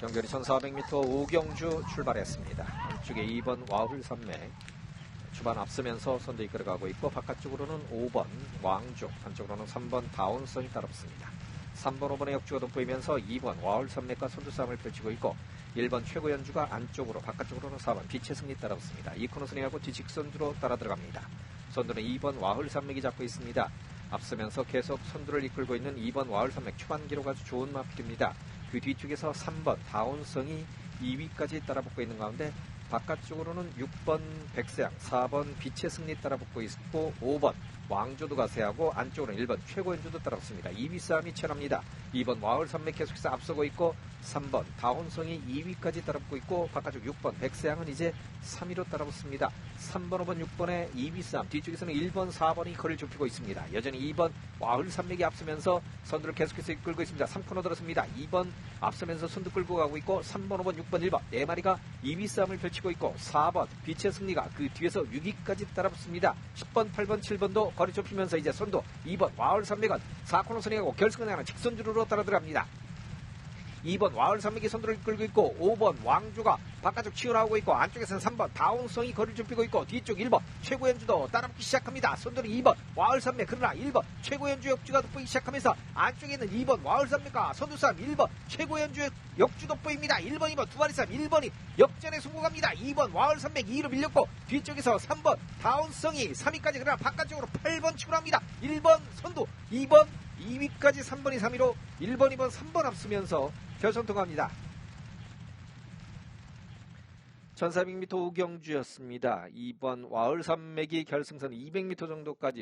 경결이 1400m 오경주 출발했습니다. 안쪽에 2번 와훌 산맥 주반 앞서면서 선두 이끌어가고 있고 바깥쪽으로는 5번 왕족 한쪽으로는 3번 다운선이 따라붙습니다. 3번 5번의 역주가 돋보이면서 2번 와울 산맥과 선두 싸움을 펼치고 있고 1번 최고 연주가 안쪽으로 바깥쪽으로는 4번 빛의 승리 따라붙습니다. 이 코너 선행하고 뒤직선두로 따라 들어갑니다. 선두는 2번 와울 산맥이 잡고 있습니다. 앞서면서 계속 선두를 이끌고 있는 2번 와울 산맥 초반 기록 아주 좋은 마필입니다. 그 뒤쪽에서 3번 다운성이 2위까지 따라붙고 있는 가운데 바깥쪽으로는 6번 백세양, 4번 빛의 승리 따라붙고 있고 5번 왕조도 가세하고 안쪽으로는 1번 최고연주도 따라붙습니다. 2위 싸움이 치열합니다. 2번 와울 산맥 계속해서 앞서고 있고 3번 다운성이 2위까지 따라붙고 있고 바깥쪽 6번 백세양은 이제 3위로 따라붙습니다. 3번, 5번, 6번의 2위 싸움 뒤쪽에서는 1번, 4번이 거리를 좁히고 있습니다. 여전히 2번 와울 산맥이 앞서면서 선두를 계속해서 이끌고 있습니다. 3코너 들었습니다. 2번 앞서면서 선두 끌고 가고 있고 3번, 5번, 6번, 1번 네 마리가 2위 싸움을 펼치고 있고 4번 빛의 승리가 그 뒤에서 6위까지 따라붙습니다. 10번, 8번, 7번도 거리 좁히면서 이제 선두 2번 와울 산맥은 4코너 선행하고 결승을 향한 직선주로로 따라 들어갑니다. 2번 와울 산맥이 선두를 이끌고 있고 5번 왕주가 바깥쪽 치어나오고 있고 안쪽에서는 3번 다운성이 거리를 좁히고 있고 뒤쪽 1번 최고연주도 따라붙기 시작합니다. 선두는 2번 와울 산맥 그러나 1번 최고연주 역주가 돋보이기 시작하면서 안쪽에 있는 2번 와울 산맥과 선두 싸움 1번 최고연주 역주 돋보입니다. 1번 2번 두 마리 싸움 1번이 역전에 성공합니다. 2번 와울 산맥 2위로 밀렸고 뒤쪽에서 3번 다운성이 3위까지 그러나 바깥쪽으로 8번 치고 합니다. 1번 선두 2번 2위까지 3번이 3위로 1번, 2번, 3번 앞서면서 결선 통합니다. 1400m 오경주였습니다. 2번 와을 산맥이 결승선 200m 정도까지